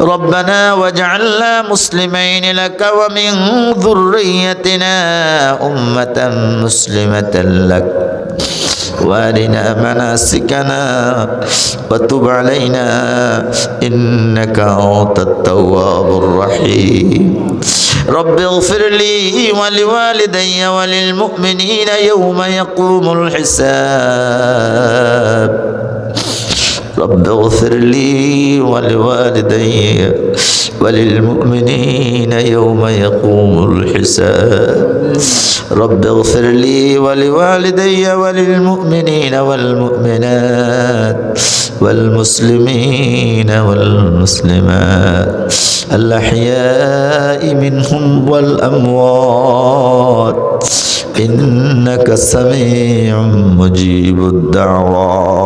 ربنا واجعلنا مسلمين لك ومن ذريتنا أمة مسلمة لك. وارنا مناسكنا وتب علينا إنك أنت التواب الرحيم. رب اغفر لي ولوالدي وللمؤمنين يوم يقوم الحساب. رب اغفر لي ولوالدي وللمؤمنين يوم يقوم الحساب. رب اغفر لي ولوالدي وللمؤمنين والمؤمنات والمسلمين والمسلمات. الأحياء منهم والأموات. إنك سميع مجيب الدعوات.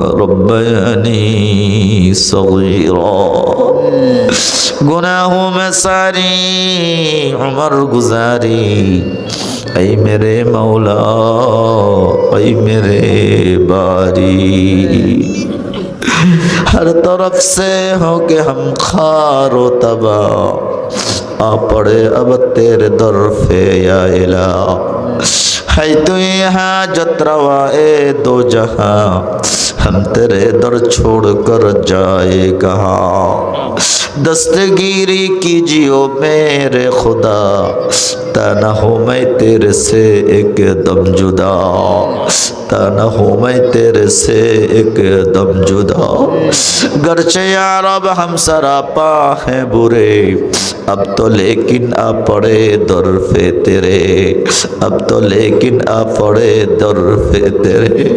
بیانی صغیرا۔ گناہوں میں ساری عمر گزاری۔ اے میرے مولا، اے میرے باری۔ ہر طرف سے ہو کے ہم خار و تبا آ پڑے اب تیرے در پہ یا الہ۔ ہے تو یہاں حاجت روا اے دو جہاں۔ ہم تیرے در چھوڑ کر جائے کہاں دستگیری کیجیو میرے خدا نہ ہوں میں تیرے سے ایک دم جدا نہ ہوں میں تیرے سے ایک دم جدا گرچہ یا رب ہم سراپا ہیں برے اب تو لیکن آ پڑے درف تیرے اب تو لیکن آ پڑے درف تیرے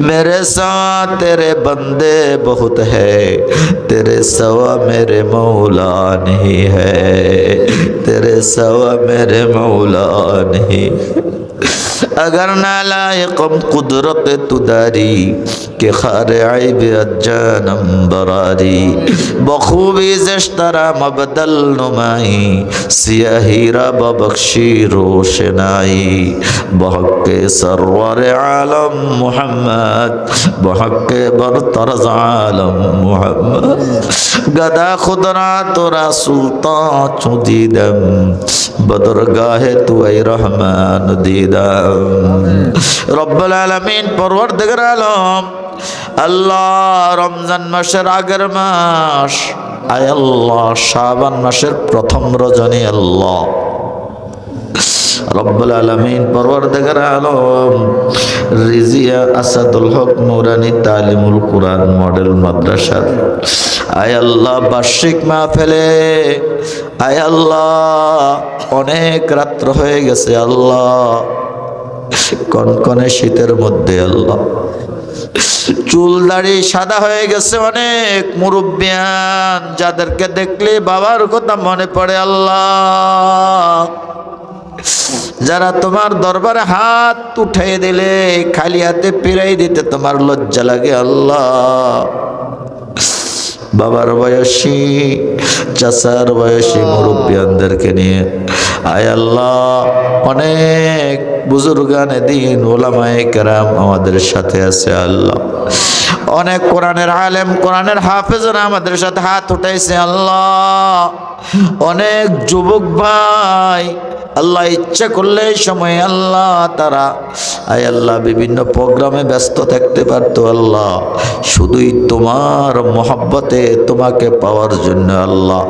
میرے سوا تیرے بندے بہت ہے تیرے سوا میں मेरे मौला नहीं है तेरे सवा मेरे मौला नहीं अगर नालायकम कुदरत तुदारी के खार आइब अज्जानम बरारी बखूबी जश्तरा मबदल नुमाई सियाही रब बख्शी रोशनाई बहक सरवर आलम मोहम्मद बहक बरतरज आलम मोहम्मद গদা খুদরা তোরা সুলতান চুদিদম বদরগাহে আই রহমান দিদাম। রব্বুল আলামিন পরওয়ারদিগার আলম, আল্লাহ রমজান মাসের আগের মাস, আয় আল্লাহ শাবান মাসের প্রথম রজনী আল্লাহ। রব্বুল আলমিন পরওয়ারদিগার আলম রিজিয়া আসাদুল হক নুরানি তালিমুল কুরআন মডেল মাদ্রাসার আয় আল্লাহ, বার্ষিক মা ফেলে আয় আল্লাহ, অনেক রাত্র হয়ে গেছে আল্লাহ। কনকনে শীতের মধ্যে আল্লাহ। চুল দাড়ি সাদা হয়ে গেছে অনেক মুরব্বিয়ান, যাদেরকে দেখলে বাবার কথা মনে পড়ে আল্লাহ। যারা তোমার দরবারে হাত উঠাই দিলে, খালি হাতে পিরাই দিতে তোমার লজ্জা লাগে আল্লাহ। বাবার বয়সী, চাচার বয়সী মুরব্বিয়ানদেরকে নিয়ে, আয় আল্লাহ, অনেক বুজুর্গানে দিন, ওলামায়ে কেরাম আমাদের সাথে আছে আল্লাহ। অনেক কোরআনের আলেম, কোরআনের হাফেজরা আমাদের সাথে হাত উঠাইছে আল্লাহ। অনেক যুবক ভাই আল্লাহ ইচ্ছা করলে এই সময় আল্লাহ তারা, আয় আল্লাহ, বিভিন্ন প্রোগ্রামে ব্যস্ত থাকতে পারতো আল্লাহ। শুধুই তোমার মহাব্বতে তোমাকে পাওয়ার জন্য আল্লাহ।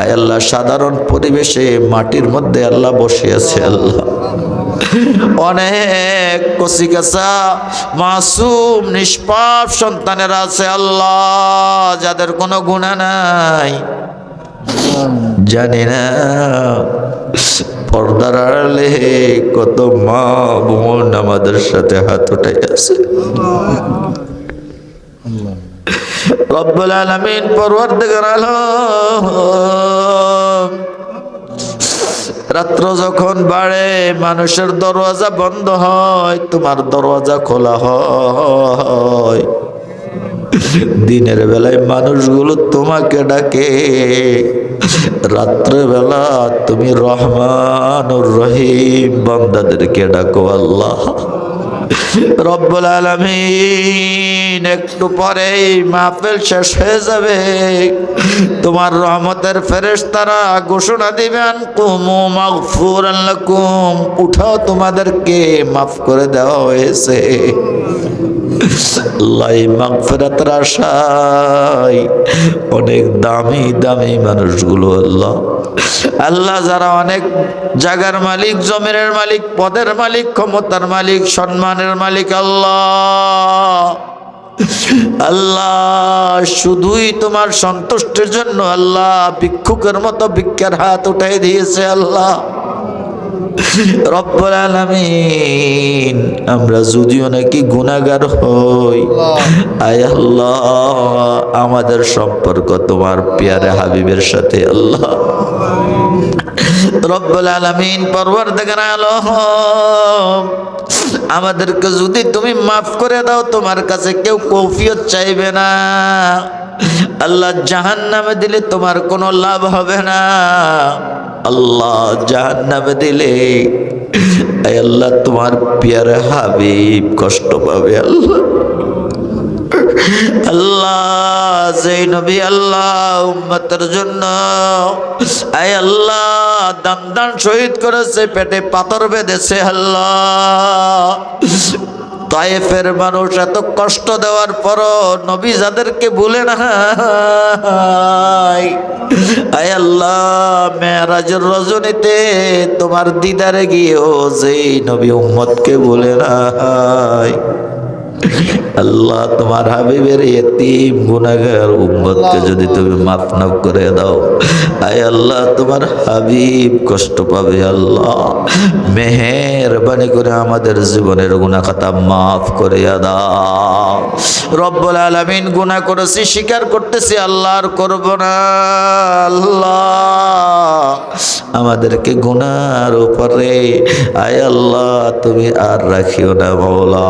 আয় আল্লাহ, সাধারণ পরিবেশে মাটির মধ্যে আল্লাহ বসে আছে আল্লাহ। অনেক কচিকাচা মাসুম, নিষ্পাপ সন্তানেরা আছে আল্লাহ, যাদের কোনো গুণা নাই। জানি না। পর্দার আড়ালে কত মা বোন আমাদের সাথে হাত উঠাই আছে। রব্বুল আলামিন পরওয়ারদিগার আলম, রাত্র যখন বাড়ে, মানুষের দরওয়াজা বন্ধ হয়, তোমার দরওয়াজা খোলা হয়। দিনের বেলায় মানুষগুলো তোমাকে ডাকে। রাত্রেবেলা তুমি রহমান রহিম, বান্দাদেরকে ডাকো আল্লাহ। রব্বুল আলামিন, একটু পরেই মাহফিল শেষ হয়ে যাবে। তোমার রহমতের ফেরেশতারা ঘোষণা দিবেন কুমু মাগফুরান লাকুম। উঠাও তোমাদেরকে, মাফ করে দেওয়া হয়েছে। আশায় অনেক দামি দামি মানুষগুলো আল্লাহ। আল্লাহ যারা অনেক জাগার মালিক, জমিনের মালিক, পদের মালিক, ক্ষমতার মালিক, সম্মানের মালিক, আল্লাহ। আল্লাহ, শুধুই তোমার সন্তুষ্টের জন্য আল্লাহ ভিক্ষুকের মতো ভিক্ষার হাত উঠাই দিয়েছে আল্লাহ। রব্বুল আলামিন। আমরা যদিও নাকি গুনাহগার হই, আয় আল্লাহ, আমাদের সম্পর্ক তোমার পেয়ারে হাবিবের সাথে, আল্লাহ। রব্বুল আলামিন পরওয়ারদিগার আলম, আমাদেরকে যদি তুমি মাফ করে দাও, তোমার কাছে কেউ কৌফিয়ত চাইবে না। আল্লাহ জাহান নামে দিলে তোমার কোনো লাভ হবে না। আল্লাহ জাহান নামে দিলে আল্লাহ তোমার পিয়ারে হাবিব কষ্ট পাবে আল্লাহ। আল্লাহ জন্য আল্লাহ দান দান শহীদ করেছে, পেটে পাথর বেঁধেছে আল্লাহ। তায়েফের মানুষ এত কষ্ট দেওয়ার পরও নবী যাদেরকে ভুলে না আয় আল্লাহ, মেয়েরাজের রজনীতে তোমার দিদারে গিয়ে গিয়েও যেই নবী উম্মতকে ভুলে না আল্লাহ, তোমার হাবিবের এতিম গুনাগার উম্মতকে যদি তুমি মাফ না করে দাও। আয় আল্লাহ, তোমার হাবিব কষ্ট পাবে আল্লাহ। মেহেরবানি করে আমাদের জীবনের গুনাহ খাতা মাফ করে দাও। রব্বুল আলামিন গুনাহ করেছি, স্বীকার করতেছি আল্লাহ আর করব না, আল্লাহ। আমাদেরকে গুনার উপরে, আয় আল্লাহ, তুমি আর রাখিও না মাওলা।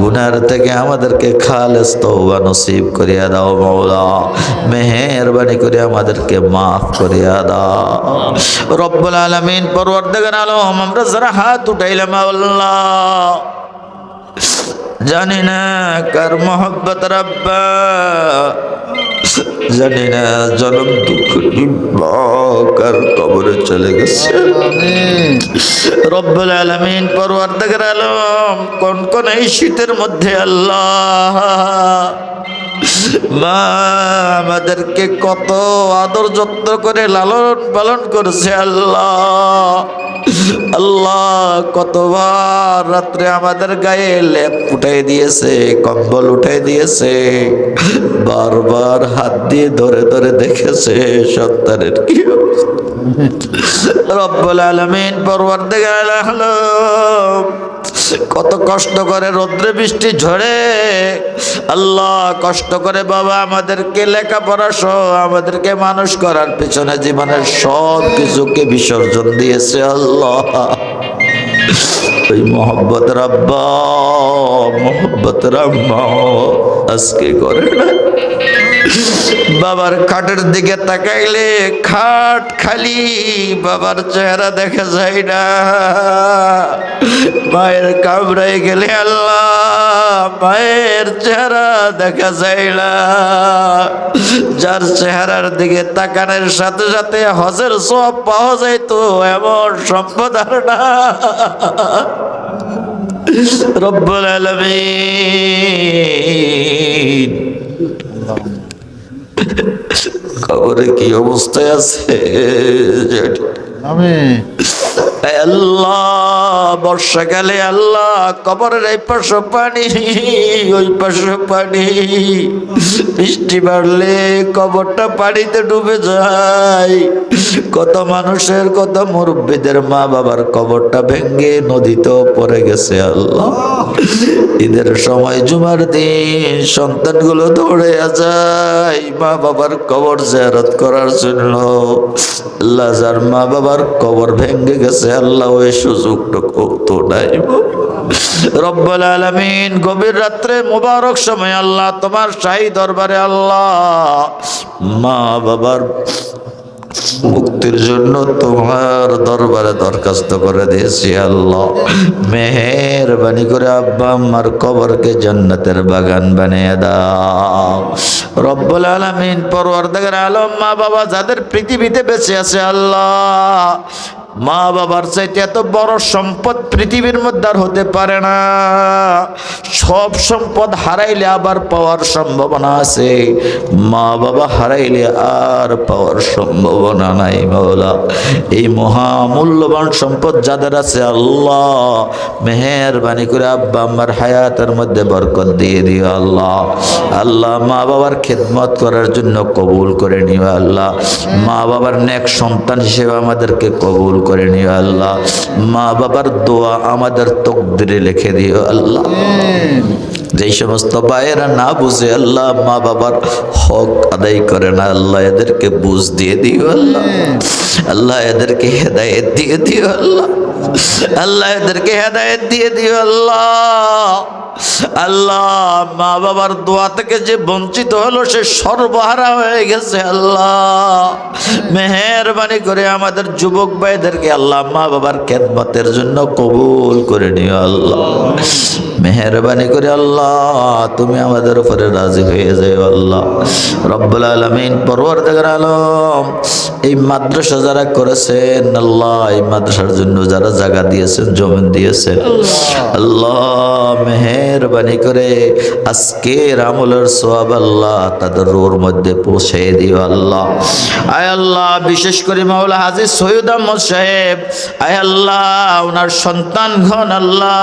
গুনার থেকে আমাদেরকে খালেস তওবা নসিব করিয়া দাও, মাওলা। মেহেরবানি করে আমাদেরকে মাফ করিয়া দাও। রব্বুল আলামিন পরওয়ারদিগার আলম, আমরা যারা হাত উঠাইলাম, আল্লাহ। জানি না কার মোহব্বত রব্বা। জানি না জনম দুঃখ কার কবরে চলে গেছে। রব্বুল আলামিন পরওয়ারদিগার আলম কোন কোন এই শীতের মধ্যে আল্লাহ মা আমাদেরকে কত আদর যত্ন করে লালন পালন করেছে আল্লাহ আল্লাহ কতবার রাত্রে আমাদের গায়ে লেপ উঠাই দিয়েছে, কম্বল উঠাই দিয়েছে, বারবার হাত দিয়ে ধরে ধরে দেখেছে সন্তানের কি। রব্বুল আলমিন পরওয়ারদিগার আলম কত কষ্ট করে রৌদ্রে বৃষ্টি ঝরে। আল্লাহ কষ্ট করে বাবা আমাদেরকে লেখাপড়া সহ আমাদেরকে মানুষ করার পিছনে জীবনের সব কিছুকে বিসর্জন দিয়েছে আল্লাহ। ওই মোহব্বত রাব্বা, মোহব্বত রাম্মা, আজকে করে না। বাবার খাটের দিকে তাকাইলে খাট খালি, বাবার চেহারা দেখা যায় না। মায়ের কামড়াই গেলে আল্লাহ মায়ের চেহারা দেখা যায় না। যার চেহারার দিকে তাকানোর সাথে সাথে হজের সব পাওয়া যাইতো এমন সম্পদ আর না। রব্বুল আলামিন। কবরে কি অবস্থায় আছে? আল্লাহ বর্ষাকালে আল্লাহ কবরের এই পাশে পানি ওই পাশে পানি। বৃষ্টি বাড়লে কবরটা পানিতে ডুবে যায়। কত মানুষের কত মুরব্বীদের মা বাবার কবরটা ভেঙ্গে নদীতেও পড়ে গেছে আল্লাহ। ঈদের সময় জুমার দিন সন্তানগুলো দৌড়ে যায়। মা বাবার কবর জিয়ারত করার জন্য। যার মা বাবার কবর ভেঙ্গে গেছে। আল্লাহ ওই সুযোগটুকু তো নাই। রব্বুল আলামিন গভীর রাত্রে মোবারক সময় আল্লাহ তোমার শাহী দরবারে আল্লাহ মা বাবার মুক্তির জন্য তোমার দরবারে দরখাস্ত করে দিয়েছি, আল্লাহ। মেহরবানি করে আব্বা আমার কবরকে জন্নতের বাগান বানিয়ে দাও। রব্বুল আলামিন পরওয়ারদিগার আলম মা বাবা যাদের পৃথিবীতে বেঁচে আছে, আল্লাহ। মা বাবার চাইতে এত বড় সম্পদ পৃথিবীর মধ্যে আর হতে পারে না। সব সম্পদ হারাইলে আবার পাওয়ার সম্ভাবনা আছে। মা বাবা হারাইলে আর পাওয়ার সম্ভাবনা নাই মাওলা। এই মহামূল্যবান সম্পদ যাদের আছে, আল্লাহ মেহেরবানি করে আব্বা আমার হায়াতের মধ্যে বরকত দিয়ে দিও আল্লাহ। আল্লাহ মা বাবার খেদমত করার জন্য কবুল করে নিও আল্লাহ। মা বাবার নেক সন্তান হিসেবে আমাদেরকে কবুল করে নিও আল্লাহ। মা বাবার দোয়া আমাদের তকদিরে লিখে দিও আল্লাহ। যেই সমস্ত বাইরা না বুঝে আল্লাহ, মা বাবার হক আদায় করে না, আল্লাহ এদেরকে বুঝ দিয়ে দিও আল্লাহ। আল্লাহ এদেরকে হেদায়ত দিয়ে দিও আল্লাহ। আল্লাহ এদেরকে হেদায়ত দিয়ে দিও, আল্লাহ। আল্লাহ মা বাবার দোয়া থেকে যে বঞ্চিত হলো, সে সর্বহারা হয়ে গেছে, আল্লাহ। মেহরবানি করে আমাদের যুবক ভাইদেরকে আল্লাহ মা বাবার খেদমতের জন্য কবুল করে নিও, আল্লাহ। মেহেরবানি করে আল্লাহ, তুমি আমাদের উপরে রাজি হয়ে যাও আল্লাহ। রব্বুল আলমিন পরওয়ার দেখার আলম, এই মাদ্রাসা যারা করেছেন, আল্লাহ, এই মাদ্রাসার জন্য যারা জায়গা দিয়েছেন, জমিন দিয়েছেন, আল্লাহ, মেহেরবানি করে আজকের আমলের সোয়াব আল্লাহ তাদের রোর মধ্যে পৌঁছে দিও আল্লাহ। আয় আল্লাহ, বিশেষ করে মাওলা হাজির সৈয়দ আহমদ সাহেব, আয় আল্লাহ, ওনার সন্তান ঘন আল্লাহ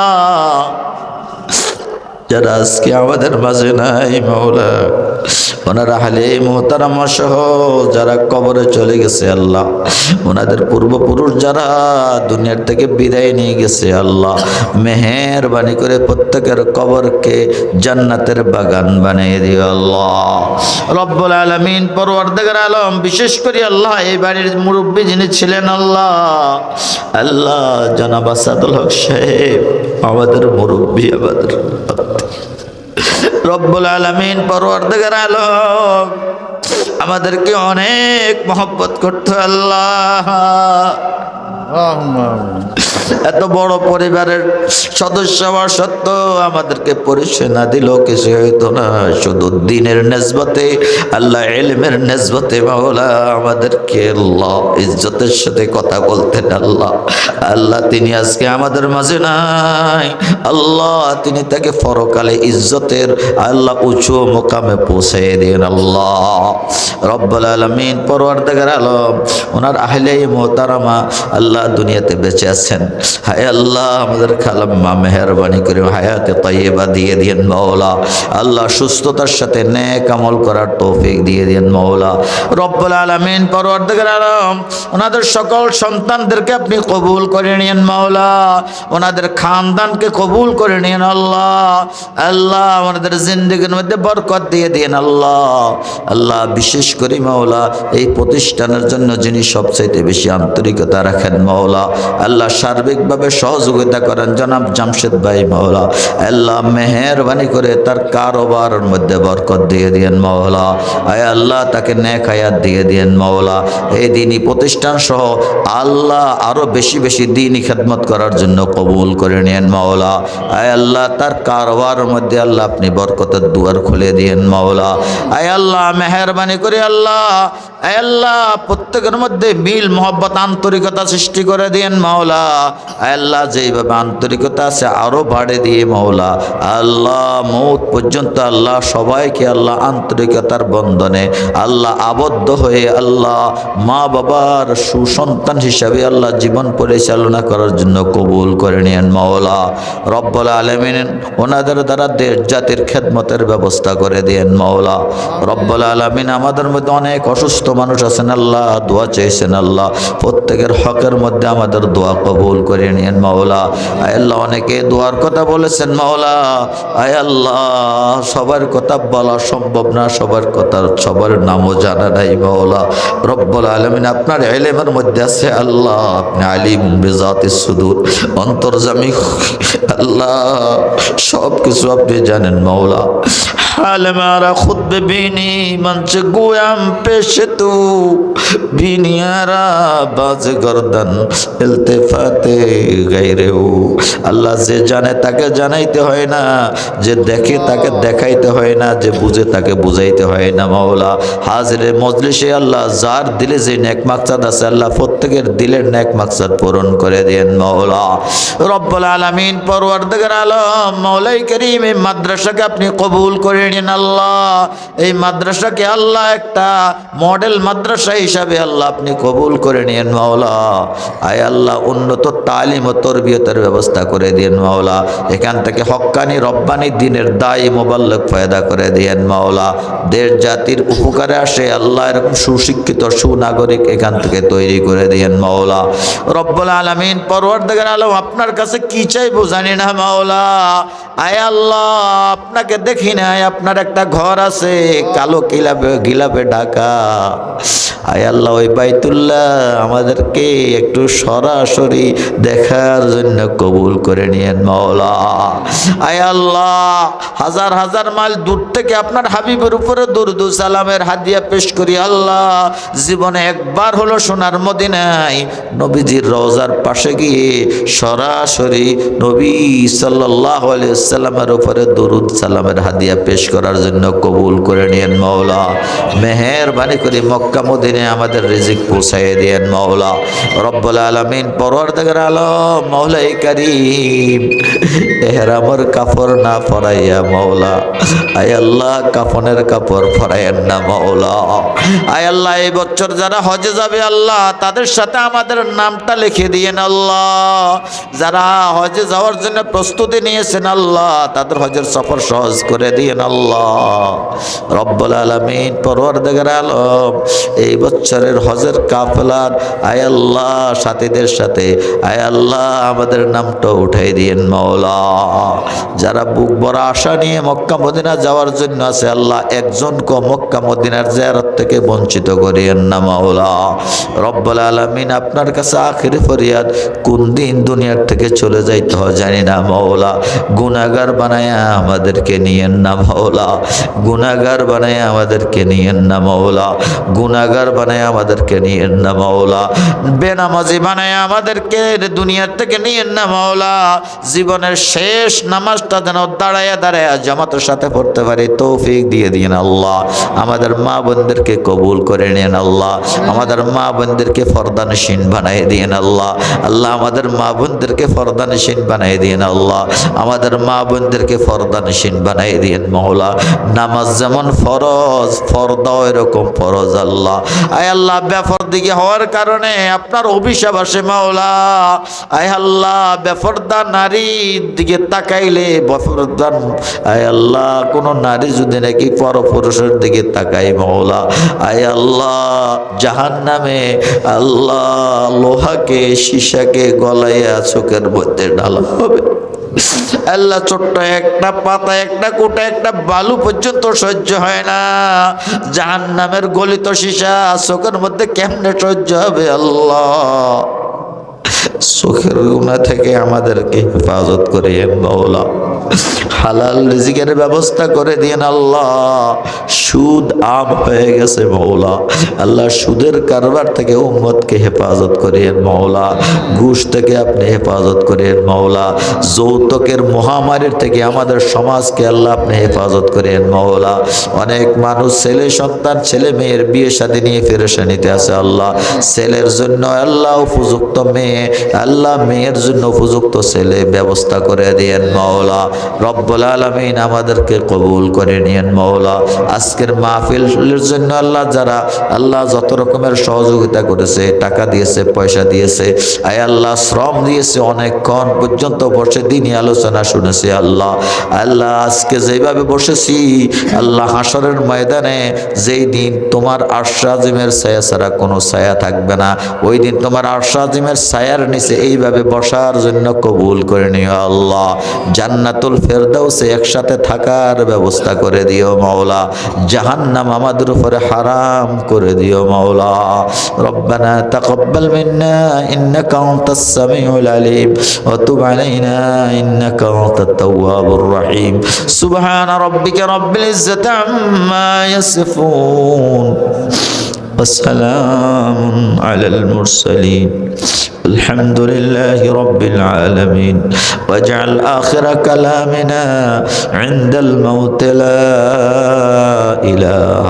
যারা আজকে আমাদের মাঝে নাই মাওলা। ওনারা হালে মোহতারামা সহ যারা কবরে চলে গেছে আল্লাহ, ওনাদের পূর্বপুরুষ যারা দুনিয়ার থেকে বিদায় নিয়ে গেছে আল্লাহ, মেহেরবানি করে প্রত্যেকের কবরকে জান্নাতের বাগান বানিয়ে দিও আল্লাহ। রব্বুল আলমিন পরওয়ারদেগার আলম, বিশেষ করে আল্লাহ, এই বাড়ির মুরব্বী যিনি ছিলেন আল্লাহ আল্লাহ জনাব আসাদুল হক সাহেব, আমাদের মুরব্বী আমাদের রব্বুল আলমিন পরওয়ারদেগার আলম, আমাদেরকে অনেক মহব্বত করতো আল্লাহ। এত বড় পরিবারের সদস্য হওয়া সত্ত্বেও আমাদেরকে পরিচয় না দিল, কিছু হইতো না। শুধু দিনের নেসবতে, আল্লাহ এলমের নেসবতে মাওলা আমাদেরকে আল্লাহ ইজ্জতের সাথে কথা বলতেন আল্লাহ। আল্লাহ তিনি আজকে আমাদের মাঝে নাই। আল্লাহ তিনি তাকে পরকালে ইজ্জতের আল্লাহ উঁচু মোকামে পৌঁছে দেন আল্লাহ। রব্বুল আলমিন পরওয়ার দেখার আলম, ওনার আহলে মোহতারামা আল্লাহ দুনিয়াতে বেঁচে আছেন। হায় আল্লাহ, আমাদের খালাম্মা মেহরবানি করে হায়াতে তাইয়েবা দিয়ে দিয়েন মৌলা আল্লাহ সুস্থতার সাথে নেক আমল করার তৌফিক দিয়ে দিয়েন মৌলা রব্বুল আলমিন পরওয়ার্দেগার আলম, ওনাদের সকল সন্তানদেরকে আপনি কবুল করে নিয়েন মাওলা। ওনাদের খানদানকে কবুল করে নিয়েন আল্লাহ। আল্লাহ ওনাদের জিন্দগির মধ্যে বরকত দিয়ে দিন আল্লাহ। আল্লাহ বিশেষ করে মাওলা, এই প্রতিষ্ঠানের জন্য যিনি সবচাইতে বেশি আন্তরিকতা রাখেন মাওলা, আল্লাহ সার্বিকভাবে সহযোগিতা করেন জনাব জামশেদ ভাই মাওলা, আল্লাহ মেহরবানি করে তার কারোবারের মধ্যে বরকত দিয়ে দিয়েন মাওলা, আয় আল্লাহ তাকে নেক হায়াত দিয়ে দিয়েন মাওলা। এই দিনই প্রতিষ্ঠান সহ আল্লাহ আরও বেশি বেশি দিনই খেদমত করার জন্য কবুল করে নেন মাওলা। আয় আল্লাহ তার কারবারের মধ্যে আল্লাহ আপনি বরকতের দুয়ার খুলে দিয়েন মাওলা। আয় আল্লাহ, মেহরবানি করে আল্লাহ। আয় আল্লাহ, প্রত্যেকের মধ্যে মিল, মোহব্বত, আন্তরিকতা সৃষ্টি করে দিয়েন মাওলা। আয় আল্লাহ, যেইভাবে আন্তরিকতা আছে আরও বাড়ে দিয়ে মাওলা। আল্লাহ, মৌত পর্যন্ত আল্লাহ সবাইকে আল্লাহ আন্তরিকতার বন্ধনে, আল্লাহ আবদ্ধ হয়ে আল্লাহ মা বাবার সুসন্তান হিসাবে আল্লাহ জীবন পরিচালনা করার জন্য কবুল করে নিয়েন মাওলা। রব্বুল আলমিন ওনাদের দ্বারা দেশ জাতির খেদমতের ব্যবস্থা করে দিয়েন, মাওলা। রব্বুল আলমিন আমাদের মধ্যে অনেক অসুস্থ মানুষ আছেন, আল্লাহ দোয়া চেয়েছেন, আল্লাহ প্রত্যেকের হকের মধ্যে আমাদের দোয়া কবুল করে নিয়েন, মাওলা। আয় আল্লাহ, অনেকে দোয়ার কথা বলেছেন, মাওলা। আয় আল্লাহ, সবার কথা বলা সম্ভব না, সবার কথা, সবার নামও জানা নাই, মাওলা। রব্বুল আলমিন আপনার এলেমের মধ্যে আছে, আল্লাহ, আপনি আলিম বেজাতে সুদূর, অন্তর্জামী, আল্লাহ সব কিছু আপনি জানেন, মাওলা। Allah. আলমারা খুদ্ বিনি মঞ্চ গোয়াম পেশ তু। বিনিয়ারা বাজ গর্দন ইলতেফাতে গাইরেও আল্লাহ যে জানে তাকে জানাইতে হয় না, যে দেখে তাকে দেখাইতে হয় না, যে বুঝে তাকে বুঝাইতে হয় না মাওলা। হাজরে মজলিসে আল্লাহ যার দিলে যে নেক মাকসাদ আছে, আল্লাহ প্রত্যেকের দিলের নেক মাকসাদ পূরণ করে দেন মাওলা। রব্বুল আলামিন পরওয়ারদিগার আলম, মাওলাই করিম মাদ্রাসাকে আপনি কবুল করে এই মাদ্রাসাকে আল্লাহ একটা মডেল মাদ্রাসা হিসাবে আল্লাহ আপনি কবুল করে নিন মাওলা। আয় আল্লাহ, উন্নত তালিম ও তরবিয়তের ব্যবস্থা করে দিন মাওলা। এখান থেকে হক্কানি রব্বানি দিনের দায়ী মোবাল্লক পয়দা করে দিয়েন মাওলা। দেশ জাতির উপকারে আসে আল্লাহ এরকম সুশিক্ষিত সুনাগরিক এখান থেকে তৈরি করে দিয়েন মাওলা। রব্বুল আলমিন পরওয়ারদিগার আলম, আপনার কাছে কি চাইব জানি না মাওলা। আয় আল্লাহ, আপনাকে দেখি নাই আপনার একটা ঘর আছে, কালো কিলাপে গিলাপে ঢাকা। আয় আল্লাহ, ওই বাইতুল্লাহ আমাদেরকে একটু সরাসরি দেখার জন্য কবুল করে নিয়েন, মাওলা। আয় আল্লাহ, হাজার হাজার মাইল দূর থেকে আপনার হাবিবের উপরে দুরদু সালামের হাদিয়া পেশ করি, আল্লাহ। জীবনে একবার হলো সোনার মদিনায়, নবীজির রওজার পাশে গিয়ে সরাসরি নবী সাল্লাহ সাল্লামের উপরে দরুদ সালামের হাদিয়া পেশ করার জন্য কবুল করে নিয়েন মাওলা। মেহেরবানি করে মক্কা মদিনে আমাদের রিজিক পৌঁছাইয়ে দিয়েন মাওলা। রব্বুল আলমিন পরওয়ারদিগার আলম, মাওলাই কারিম। এহরামর কাপড় না পরাইয়া মাওলা। আয় আল্লাহ, কাফনের কাপড় পরাইয়েন না মাওলা। আয় আল্লাহ, এই বছর যারা হজে যাবে আল্লাহ, তাদের সাথে আমাদের নামটা লিখে দিয়েন আল্লাহ। যারা হজে যাওয়ার জন্য প্রস্তুতি নিয়েছেন আল্লাহ, তাদের হজের সফর সহজ করে দিয়েন আল্লাহ রব্বুল আলমিন পরওয়ারদিগার আলম, এই বছরের হজের কাফেলার, আয় আল্লাহ, সাথীদের সাথে, আয় আল্লাহ, আমাদের নামটা উঠাই দিয়েন মাওলা। যারা বুক বড় আশা নিয়ে মক্কা মদিনা যাওয়ার জন্য আছে, আল্লাহ একজন কো মক্কা মদিনার জিয়ারত থেকে বঞ্চিত করিয়েন না মাওলা। রব্বুল আলামিন আপনার কাছে আখির ফরিয়াদ, কোন দিন দুনিয়ার থেকে চলে যাইতে হয় জানি না মাওলা। গুনাগার বানায়া আমাদেরকে নিয়েন না গুনাগার বানায়া আমাদেরকে নিয়েন না মাওলা গুনাগার বানায় আমাদেরকে নিয়েন না মাওলা বেনামাজি বানায় আমাদেরকে দুনিয়ার থেকে নিয়েন না মাওলা জীবনের শেষ নামাজটা যেন দাঁড়ায়া দাঁড়ায়া জামাতের সাথে পড়তে পারি, তৌফিক দিয়ে দিন আল্লাহ। আমাদের মা বোনদেরকে কবুল করে নেন আল্লাহ। আমাদের মা বোনদেরকে ফরদানসীন বানাই দিন আল্লাহ। আল্লাহ আমাদের মা বোনদেরকে ফরদানসীন বানাই দিন আল্লাহ। আমাদের মা বোনদেরকে ফরদানসীন বানাই দিন মাওলা, নামাজ যেমন ফরজ ফরদাও এরকম ফরজ আল্লাহ। আয় আল্লাহ ব্যাফর দিকে হওয়ার কারণে আপনার অভিশাপ আসে মাওলা। আয় আল্লাহ, বেফরদা নারীর দিকে তাকাইলে বেফরদা, আয় আল্লাহ, কোন নারী যদি নাকি পরপুরুষের দিকে তাকাই মাওলা। আয় আল্লাহ জাহান নামে আল্লাহ লোহাকে, সীসাকে গলাইয়া চোখের মধ্যে ঢালা হবে। আল্লাহ ছোট্ট একটা, পাতা একটা কোটা একটা, বালু পর্যন্ত সহ্য হয় না। জাহান নামের গলিত সীসা চোখের মধ্যে কেমনে সহ্য হবে আল্লাহ? চোখের গুণা থেকে আমাদেরকে হেফাজত করে মৌলা হালাল রিজিকের ব্যবস্থা করে দিন আল্লাহ। সুদ আম হয়ে গেছে মৌলা আল্লাহ সুদের কারবার থেকে উম্মতকে হেফাজত করিয়েন মৌলা ঘুষ থেকে আপনি হেফাজত করিয়েন মৌলা যৌতুকের মহামারীর থেকে আমাদের সমাজকে আল্লাহ আপনি হেফাজত করিয়েন মৌলা অনেক মানুষ ছেলে, সন্তান, ছেলে, মেয়ের বিয়ে শাদী নিয়ে ফেরেশানিতে আছে আল্লাহ। ছেলের জন্য আল্লাহ উপযুক্ত মেয়ে। আল্লাহ মেয়ের জন্য উপযুক্ত ছেলে ব্যবস্থা করে দিয়েন মৌলা রব্বুল আলমিন আমাদেরকে কবুল করে নিয়েন মৌলা আজকের মাহফিলের জন্য আল্লাহ যারা, আল্লাহ যত রকমের সহযোগিতা করেছে, টাকা দিয়েছে, পয়সা দিয়েছে, আয় আল্লাহ, শ্রম দিয়েছে অনেকক্ষণ পর্যন্ত বসে দিনই আলোচনা শুনেছি আল্লাহ। আল্লাহ, আজকে যেভাবে বসেছি, আল্লাহ হাসরের ময়দানে যেই দিন তোমার আশ্রাজিমের ছায়া ছাড়া কোনো ছায়া থাকবে না, ওই দিন তোমার আশ্রাজিমের ছায়ার নিচে এইভাবে বসার জন্য কবুল করে নিও আল্লাহ। জান্নাতুল ফেরদাউসে একসাথে থাকার ব্যবস্থা করে দিও মাওলা। জাহান্নাম আমাদের উপরে হারাম করে দিও মাওলা। রব্বানা তাকাব্বাল মিন্না ইন্নাকা আনতাস সামিউল আলিম ওয়া তুব আলাইনা ইন্নাকা আনতাত তাওয়াবুর রহিম। সুবহান রাব্বিকা রাব্বিল ইজ্জাতি আম্মা ইয়াসিফুন। وسلام على المرسلين. الحمد لله رب العالمين. واجعل آخر كلامنا عند الموت لا إله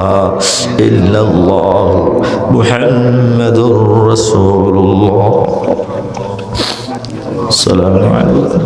إلا الله. محمد رسول الله السلام عليكم.